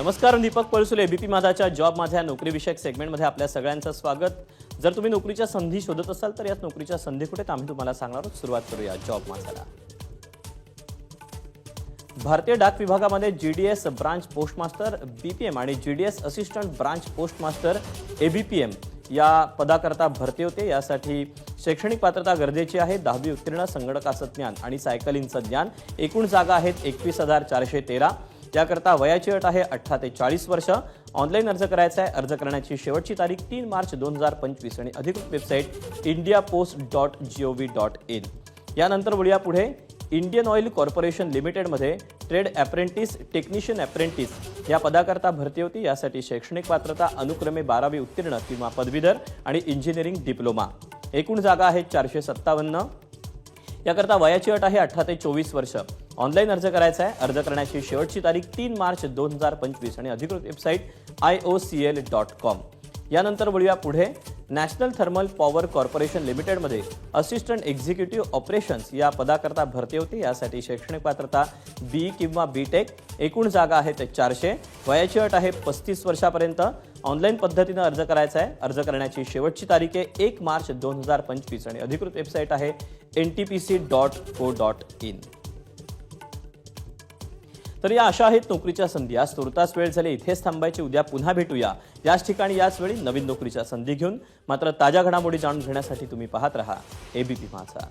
नमस्कार दीपक पळसुले एबीपी माझाच्या जॉब माझ्या नोकरीविषयक सेगमेंटमध्ये आपल्या सगळ्यांचं स्वागत. जर तुम्ही नोकरीच्या संधी शोधत असाल तर याच नोकरीच्या संधी कुठे आहेत आम्ही तुम्हाला सांगणार आहोत. सुरुवात करूया जॉब माझ्याला भारतीय डाक विभागामध्ये G D S branch postmaster M आणि G D S assistant branch postmaster M या पदाकरता भरती होते. यासाठी शैक्षणिक पात्रता गरजेची आहे. दहावी उत्तीर्ण संगणकाचं ज्ञान आणि सायकलिंगचं ज्ञान. एकूण जागा आहेत एकवीस हजार चारशे तेरा. त्याकरता वयाची अट आहे अठरा ते चाळीस वर्ष. ऑनलाईन अर्ज करायचा आहे. अर्ज करण्याची शेवटची तारीख तीन मार्च दोन हजार पंचवीस आणि अधिकृत website India post dot G O V dot in यानंतर वळूया पुढे. इंडियन ऑइल कॉर्पोरेशन लिमिटेडमध्ये ट्रेड अप्रेंटिस टेक्निशियन अप्रेंटिस या पदाकरता भरती होती. यासाठी शैक्षणिक पात्रता अनुक्रमे बारावी उत्तीर्ण किंवा पदवीधर आणि इंजिनिअरिंग डिप्लोमा. एकूण जागा आहेत चारशे सत्तावन्न. याकरता वयाची अट आहे अठरा ते चोवीस वर्ष. ऑनलाईन अर्ज करायचा आहे. अर्ज करण्याची शेवटची तारीख तीन मार्च दोन हजार पंचवीस आणि अधिकृत website I O C L dot com. यानंतर वळूया पुढे. नॅशनल थर्मल पॉवर कॉर्पोरेशन लिमिटेडमध्ये असिस्टंट एक्झिक्युटिव्ह ऑपरेशन्स या पदाकरता भरती होती. यासाठी शैक्षणिक पात्रता बी किंवा बी टेक एकूण जागा आहेत चारशे. वयाची अट आहे पस्तीस वर्षापर्यंत. ऑनलाईन पद्धतीनं अर्ज करायचा आहे. अर्ज करण्याची शेवटची तारीख आहे एक मार्च दोन हजार पंचवीस आणि अधिकृत वेबसाईट आहे N T P C dot co dot in तर या अशा आहेत नोकरीच्या संधी. आज तुर्तास वेळ झाली. इथेच थांबायची. उद्या पुन्हा भेटूया. याच ठिकाणी याच वेळी नवीन नोकरीच्या संधी घेऊन. मात्र ताज्या घडामोडी जाणून घेण्यासाठी तुम्ही पाहत राहा. एबीपी माझा.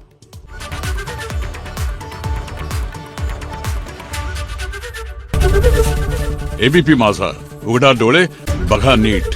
एबीपी माझा. उघडा डोळे बघा नीट.